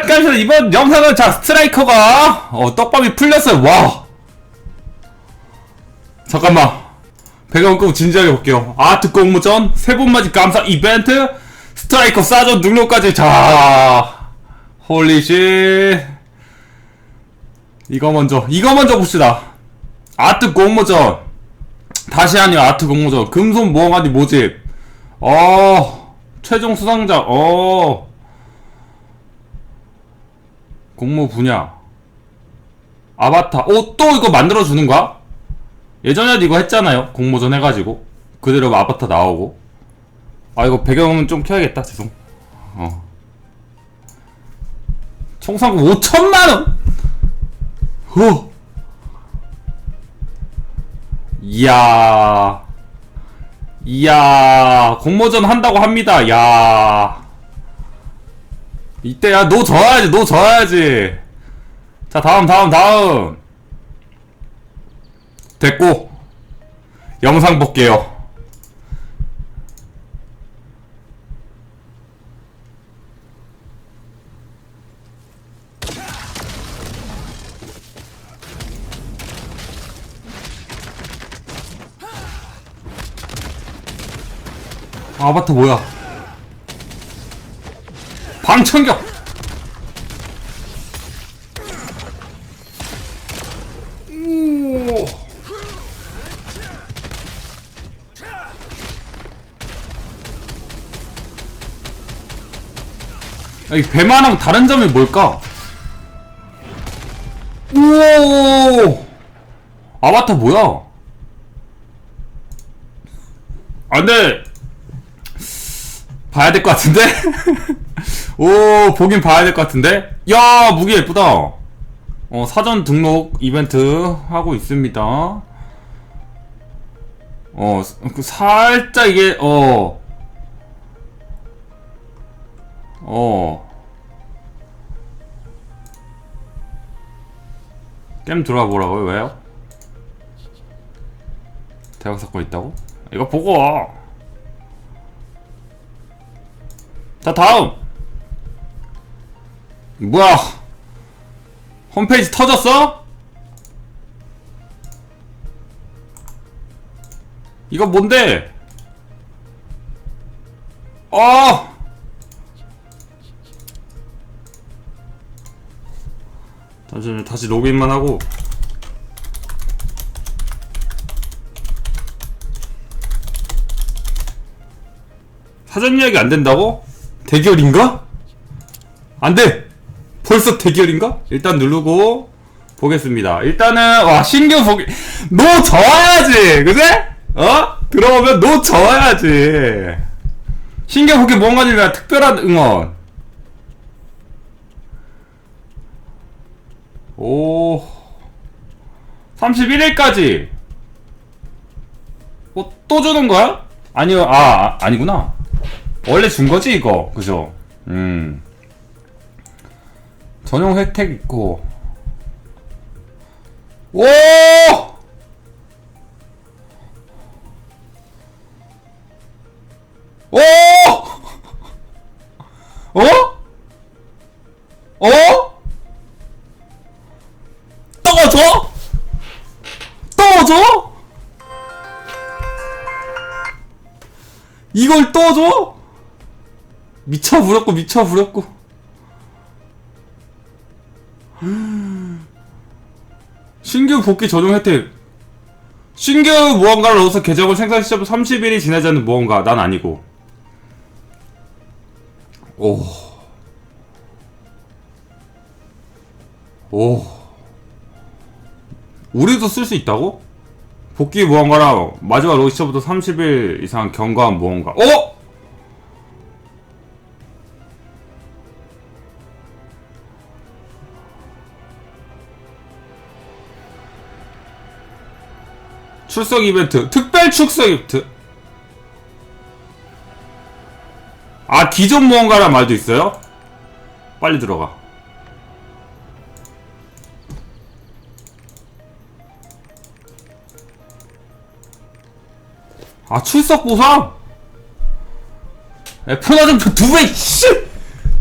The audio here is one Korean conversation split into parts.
깜짝 이번 영상은 자 스트라이커가 어 떡밥이 풀렸어요. 와. 잠깐만. 배경 끄고 진지하게 볼게요. 아트 공모전 세 번 맞이 감사 이벤트 스트라이커 사전 능력까지. 자. 홀리쉣 이거 먼저 이거 먼저 봅시다. 아트 공모전. 다시 아니요 아트 공모전. 금손 모험가디 모집. 어 최종 수상자. 어 공모 분야. 아바타. 오 또 이거 만들어 주는 거야? 예전에도 이거 했잖아요. 공모전 해가지고. 그대로 아바타 나오고. 아 이거 배경은 좀 켜야겠다. 죄송. 어. 총상금 5천만원? 후. 이야. 이야. 공모전 한다고 합니다. 야 이때야 노 져야지 노 져야지. 자 다음 다음 다음. 됐고. 영상 볼게요. 아바타 뭐야 방청격 이 배만하고 다른 점이 뭘까? 오 아바타 뭐야? 안돼 봐야 될 것 같은데? 오, 보긴 봐야 될 것 같은데? 야, 무기 예쁘다. 어, 사전 등록 이벤트 하고 있습니다. 어, 그 살짝 이게, 어, 어. 게임 들어가 보라고요? 왜요? 대학 사건 있다고? 이거 보고 자 다음 뭐야 홈페이지 터졌어? 이거 뭔데? 어! 잠시만요 다시 로그인만 하고 사전 예약이 안 된다고? 대결인가? 안 돼! 벌써 대결인가? 일단 누르고 보겠습니다. 일단은 와 신규 보기 노 져야지, 그제? 어? 들어오면 노 져야지. 신규 보기 뭔가니라 특별한 응원. 오. 31일까지. 어, 또 주는 거야? 아니요, 아, 아 아니구나. 원래 준 거지 이거 그죠? 음 전용 혜택 있고 오! 오! 어? 어? 떠줘? 떠줘? 이걸 떠줘? 미쳐 부렸고 미쳐 부렸고 신규 복귀 전용 혜택 신규 무언가를 넣어서 계정을 생산 시점부터 30일이 지나지 않는 무언가 난 아니고 오. 오. 우리도 쓸 수 있다고? 복귀 무언가랑 마지막 로기 시점부터 30일 이상 경과한 무언가 어? 출석 이벤트 특별 출석 이벤트 아 기존 무언가란 말도 있어요? 빨리 들어가 아 출석 보상? F나 좀두 배 씨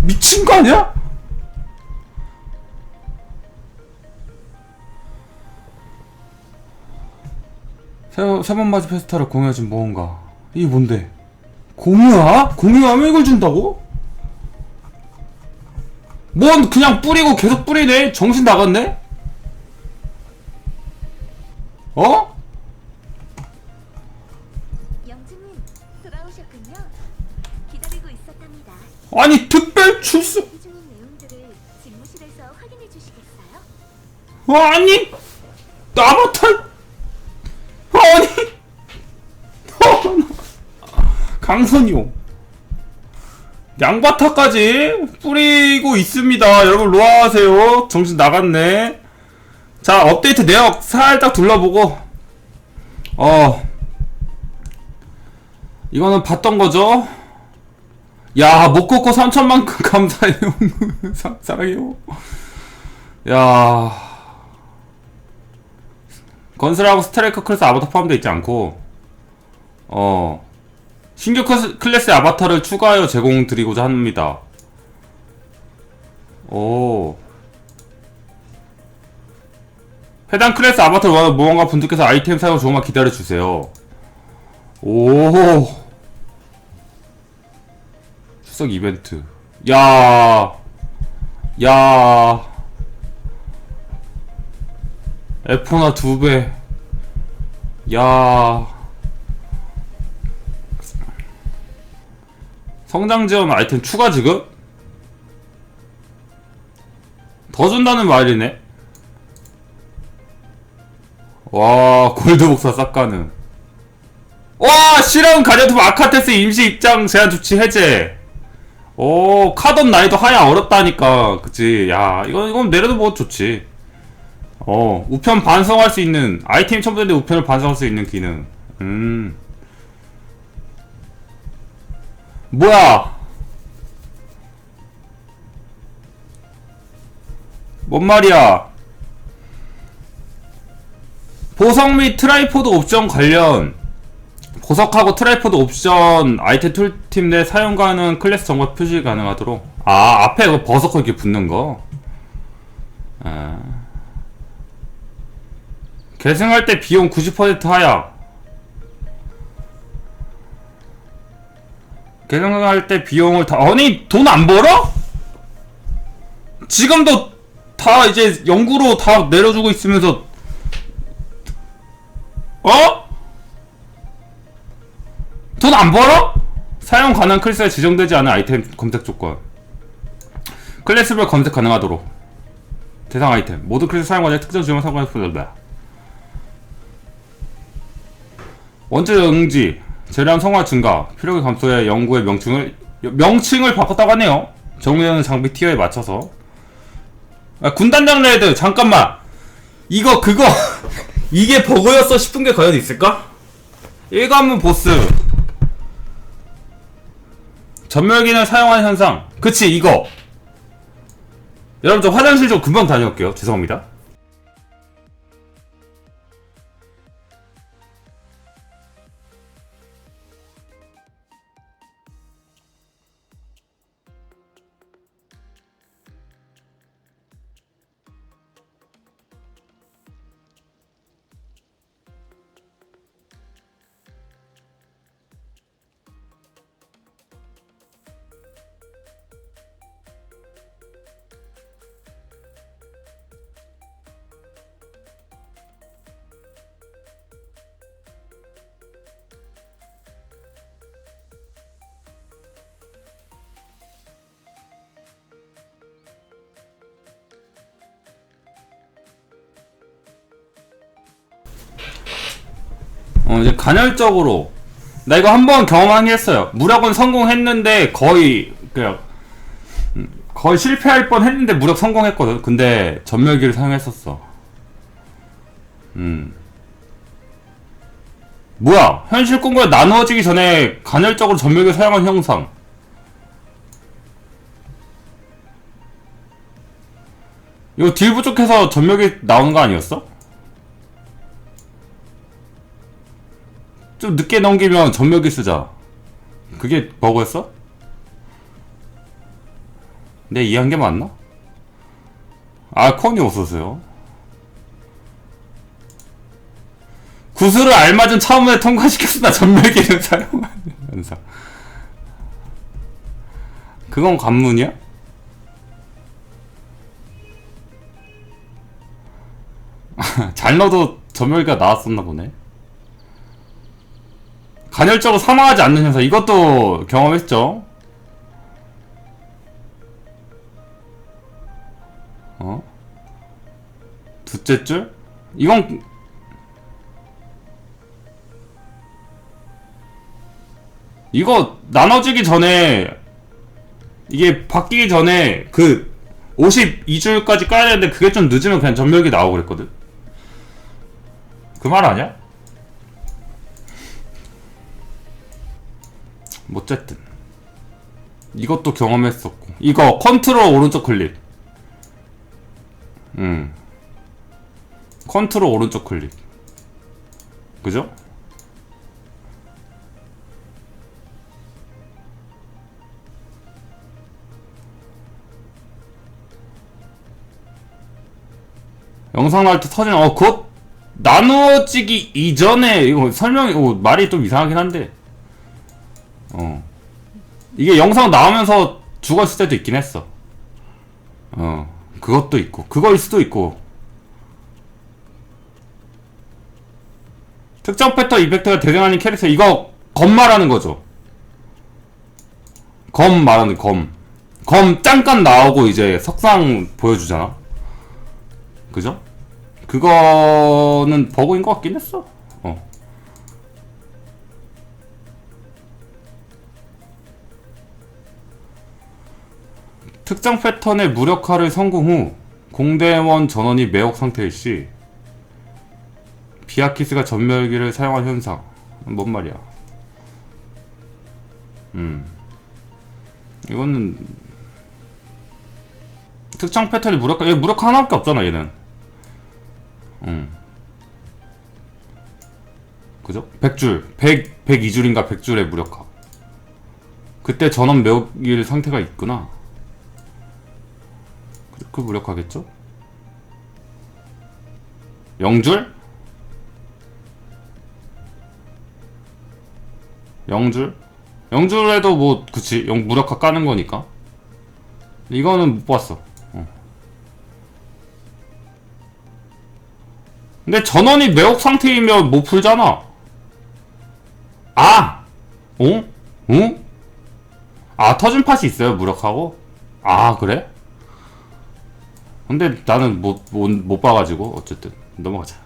미친 거 아니야? 세, 세번 맞이 페스타를 공유해준 무언가 이게 뭔데 공유야? 공유하면 이걸 준다고? 뭔 그냥 뿌리고 계속 뿌리네 정신 나갔네? 어? 영주님 돌아오셨군요. 기다리고 있었답니다. 아니 특별 출석 대기 중인 내용들을 집무실에서 확인해 주시겠어요? 어, 아니 아바타 아니. 어, 강선이요. 양바타까지 뿌리고 있습니다. 여러분 로아하세요. 정신 나갔네. 자 업데이트 내역 살짝 둘러보고. 어. 이거는 봤던 거죠? 야 목코코 3천만 감사해요. 사- 사랑해요. 야 건설하고 스트라이커 클래스 아바타 포함되어 있지 않고 어 신규 클래스- 클래스의 아바타를 추가하여 제공 드리고자 합니다. 오. 해당 클래스 아바타를 원하는 모험가 분들께서 아이템 사용 조금만 기다려주세요. 오. 추석 이벤트. 야. 야. 에포나 두 배. 야. 성장 지원 아이템 추가 지급? 더 준다는 말이네. 와, 골드 복사 싹 가능. 와, 실험 가디언트 아카테스 임시 입장 제한 조치 해제. 오, 카돈 나이도 하야 어렵다니까. 그치. 야, 이건, 이건 내려도 뭐 좋지. 어, 우편 반성할 수 있는, 아이템 첨부된데 우편을 반성할 수 있는 기능. 음. 뭐야? 뭔 말이야? 보석 및 트라이포드 옵션 관련 보석하고 트라이포드 옵션 아이템 툴팀 내 사용 가능 클래스 정보 표시 가능하도록 아 앞에 그 버섯거 이렇게 붙는 거 아. 계승할 때 비용 90% 하약 계승할 때 비용을 다 아니 돈 안 벌어? 지금도 다 이제 연구로 다 내려주고 있으면서 어? 돈 안 벌어? 사용 가능 클래스에 지정되지 않은 아이템 검색 조건 클래스별 검색 가능하도록 대상 아이템 모든 클래스 사용자의 특정 지역만 상관없이 불러다 원재 응지 재량 성화 증가 필요기 감소에 연구의 명칭을 명칭을 바꿨다고 하네요. 정리하는 장비 티어에 맞춰서. 아, 군단장 레드 잠깐만. 이거 그거 이게 버그였어 싶은 게 과연 있을까? 일관문 보스. 전멸기를 사용하는 현상. 그치 이거. 여러분 저 화장실 좀 금방 다녀올게요. 죄송합니다 어 이제 간헐적으로. 나 이거 한 번 경험하긴 했어요. 무력은 성공했는데 거의 그냥 음, 거의 실패할 뻔 했는데 무력 성공했거든. 근데 전멸기를 사용했었어. 음. 뭐야? 현실 꿈과 나누어지기 전에 간헐적으로 전멸기를 사용한 형상. 이거 딜 부족해서 전멸기 나오는 거 아니었어? 좀 늦게 넘기면 전멸기 쓰자. 그게 버그였어? 내 이해한 게 맞나? 아, 컨이 없었어요. 구슬을 알맞은 차원에 통과시켰으나 전멸기를 사용하는 현상. 그건 관문이야? 잘 넣어도 전멸기가 나왔었나 보네. 간헐적으로 사망하지 않는 현상. 이것도 경험했죠? 어? 둘째 줄? 이건 이거 나눠지기 전에 이게 바뀌기 전에 그 52줄까지 까야 되는데 그게 좀 늦으면 그냥 전멸기 나오고 그랬거든. 그 말 아니야? 어쨌든. 이것도 경험했었고. 이거 컨트롤 오른쪽 클릭. 음. 컨트롤 오른쪽 클릭. 그죠? 영상 나올 때 터진 어 그것 나누어지기 이전에 이거 설명이 어, 말이 좀 이상하긴 한데 어 이게 영상 나오면서 죽었을 때도 있긴 했어 어 그것도 있고 그거일 수도 있고 특정 패턴 이펙트가 대등하는 캐릭터 이거 검 말하는 거죠 검 말하는 검 검 잠깐 나오고 이제 석상 보여주잖아 그죠? 그거는 버그인 것 같긴 했어. 어. 특정 패턴의 무력화를 성공 후 공대원 전원이 매혹 상태일 시 비아키스가 전멸기를 사용한 현상. 뭔 말이야? 음. 이거는 특정 패턴이 무력화, 얘 무력화 하나밖에 없잖아, 얘는. 음. 그죠? 100줄. 100, 102줄인가 100줄의 무력화. 그때 전원 매혹일 상태가 있구나. 그- 그 무력화겠죠? 0줄? 0줄? 0줄에도 뭐, 그치. 0 무력화 까는 거니까. 이거는 못 봤어. 근데 전원이 매혹 상태이면 못 풀잖아. 아! 어? 어? 아, 터진 팟이 있어요, 무력하고? 아, 그래? 근데 나는 못, 못, 못 봐가지고, 어쨌든. 넘어가자.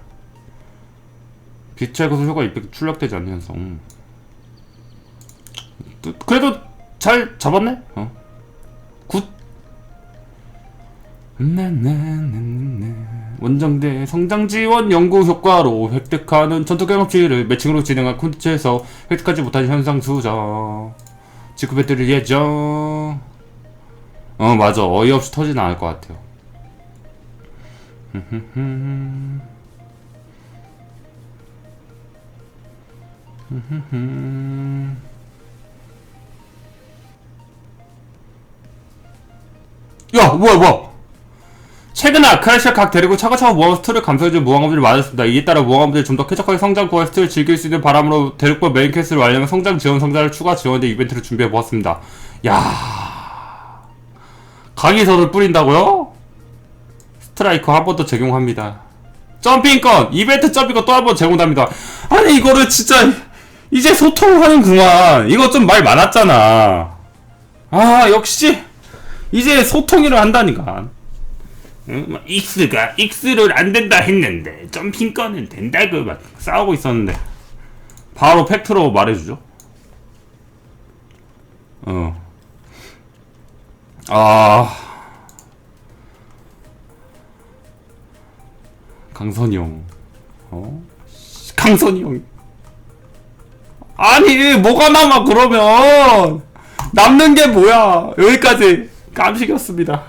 빛의 구슬 효과 이펙트 출력되지 않는 현상. 음. 또- 그래도 잘 잡았네? 어. 굿. 나나나나. 원정대 성장 지원 연구 효과로 획득하는 전투 경험치를 매칭으로 진행한 콘텐츠에서 획득하지 못한 현상 수정. 배터리 예정. 어 맞아 어이없이 터지진 않을 것 같아요. 야 뭐야 뭐야 최근 아크라시아 각 데리고 차가차가 모험스트를 감소해준 모험가들이 많았습니다. 이에 따라 모험가들이 좀 더 쾌적하게 성장 퀘스트를 즐길 수 있는 바람으로 대륙과 메인 퀘스트를 완료하면 성장 지원 상자를 추가 지원된 이벤트를 준비해보았습니다. 야 강의서를 뿌린다고요? 스트라이커 한번더 적용합니다. 점핑권! 이벤트 점핑권 또 한 번 제공합니다. 아니 이거를 진짜 이제 소통하는구만. 이거 좀 말 많았잖아. 아 역시 이제 소통이를 한다니까. 응? 막 익스가 익스를 안 된다 했는데 점핑권은 된다고 막 싸우고 있었는데 바로 팩트로 말해주죠. 어. 아. 강선이 형. 어? 씨, 강선이 형. 아니, 뭐가 남아, 그러면! 남는 게 뭐야! 여기까지 깜식이었습니다.